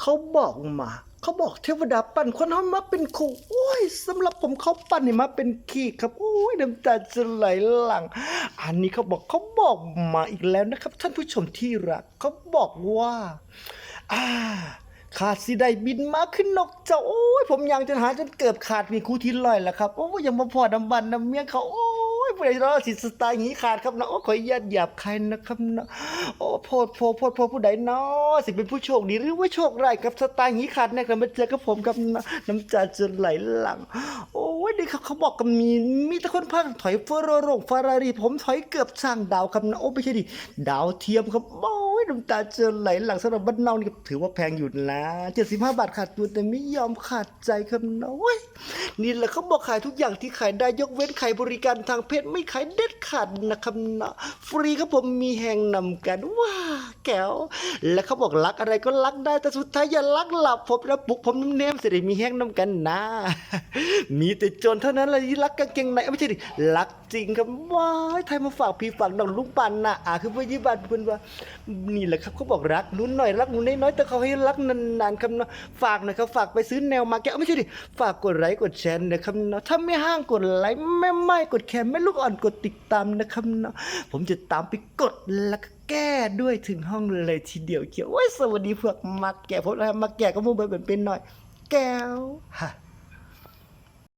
เขาบอกมาเขาบอกเทวดาปั่นคนให้มาเป็นครูโอ้ยสำหรับผมเขาปั่นให้มาเป็นขี้ครับโอ้ยน้ำตาจะไหลหลัง อันนี้เขาบอกเขาบอกมาอีกแล้วนะครับ ท่านผู้ชมที่รักเขาบอกว่า อ่าขาดสิได้บินมาขึ้นนกเจ้าโอ้ยผมยังจะหาจนเกือบขาดมีครูที่ลอยแล้วครับโอ้ยยังมาพอดำบันดำเมียเขาโอ้ ยผู้ใดรอสิสไตล์งี้ขาดครับเนะโอ้ขออนุญาตหยาบคายนะครับเนาะโอ้โพดโพโพดโพผู้ใดเนาะสิเป็นผู้โชคดีหรือว่าโชคร้ายกับสไตล์งี้ขาดแน่ครับมาเจอกับผมกับน้ำน้ำตาจะไหลหลังโอ้ ยนี่เขาเขาบอกกันมีมีแต่คนพากันถอยเฟอร์โรโรงฟารารีผมถอยเกือบสร้างดาวครับนะโอ้ไม่ใช่ดิดาวเทียมครับโอ้ยน้ำตาเจะไหลหลังสำหรับบ้านเรานี่ถือว่าแพงอยู่นะเจ็ดสิบห้าบาทขาดตัวแต่ไม่ยอมขาดใจครับนะโอ้ยนี่แหละเขาบอกขายทุกอย่างที่ขายได้ยกเว้นขายบริการทางเพศไม่ขายเด็ดขาดนะครับนะฟรีครับผมมีแห่งนำกันว้า แก้ว และเขาบอกรักอะไรก็รักได้แต่สุดท้ายอย่ารักหลับผมนะปลุกผมน้ำเนมเสได็จมีแห้งน้ำกันนะ มีแต่โจรเท่านั้นแหละที่รักกางเกงในไม่ใช่ดิรักจริงครับว้ายไทยมาฝากพี่ฝากน้องลุงปันนะอ่าคือพยิบัตเพื่อนว่า นี่แหละครับเขาบอกรักนุ่นหน่อยรักนุ่นน้อยๆแต่เขาให้รักนานๆครับเนาะฝากหน่อยครับฝากไปซื้อแนวมาแกะเอ้าไม่ใช่ดิฝากกดไลค์กดแชร์นะครับเนาะถ้าไม่ห้างกดไลค์ไม่ไม่กดแชร์ไม่ลูกอ่อนกดติดตามนะครับเนาะผมจะตามไปกดแล้วก็ แก้ด้วยถึงห้องเลยทีเดียวเขียวโอ้ยสวัสดีพวกมักแก่ผมนะมักแก่ก็มูเบิร์เป็นหน่อย แก้วฮะ